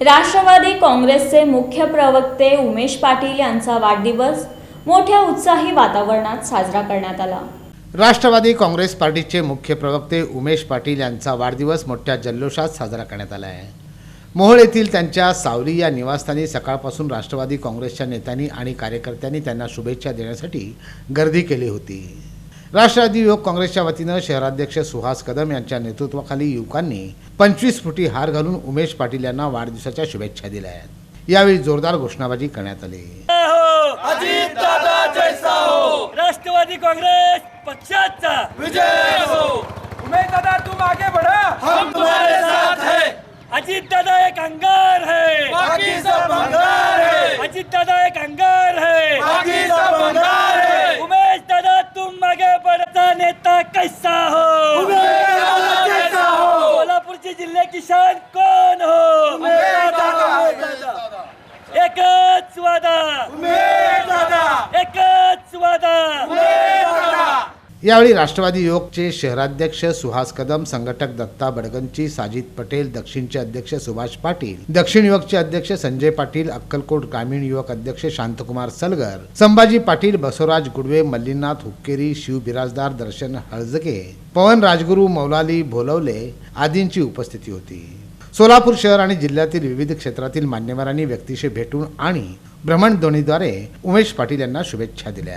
राष्ट्रवादी काँग्रेसचे मुख्य प्रवक्ते उमेश पाटील यांचा वाढदिवस मोठ्या उत्साही वातावरणात साजरा करण्यात आला. राष्ट्रवादी काँग्रेस पार्टीचे मुख्य प्रवक्ते उमेश पाटील यांचा वाढदिवस मोठ्या जल्लोषात साजरा करण्यात आला आहे. मोहोळ येथील त्यांच्या सावली या निवासस्थानी सकाळपासून राष्ट्रवादी काँग्रेसच्या नेत्यांनी आणि कार्यकर्त्यांनी त्यांना शुभेच्छा देण्यासाठी गर्दी केली होती. राष्ट्रवादी युवक काँग्रेसच्या वतीनं शहराध्यक्ष सुहास कदम यांच्या नेतृत्वाखाली युवकांनी पंचवीस फुटी हार घालून उमेश पाटील यांना वाढदिवसाच्या शुभेच्छा दिल्या आहेत. यावेळी जोरदार घोषणाबाजी करण्यात आली. हो! अजित दादा जैसा हो! राष्ट्रवादी काँग्रेस पक्षाचा! विजय हो! उमेश दादा तुम आगे बढ़ा। हम तुम्हारे साथ है। अजित दादा एक अंगार सोलापूरचे यावेळी राष्ट्रवादी युवकचे शहराध्यक्ष सुहास कदम संघटक दत्ता बडगंची साजिद पटेल दक्षिणचे अध्यक्ष सुभाष पाटील दक्षिण युवकचे अध्यक्ष संजय पाटील अक्कलकोट ग्रामीण युवक अध्यक्ष शांतकुमार सलगर संभाजी पाटील बसवराज गुडवे मल्लीनाथ हुक्केरी शिव बिराजदार दर्शन हळजगे पवन राजगुरू मौलाली भोलवले आदींची उपस्थिती होती. सोलापूर शहर आणि जिल्ह्यातील विविध क्षेत्रातील मान्यवरांनी व्यक्तीशी भेटून आणि भ्रमणध्वनीद्वारे उमेश पाटील यांना शुभेच्छा दिल्या.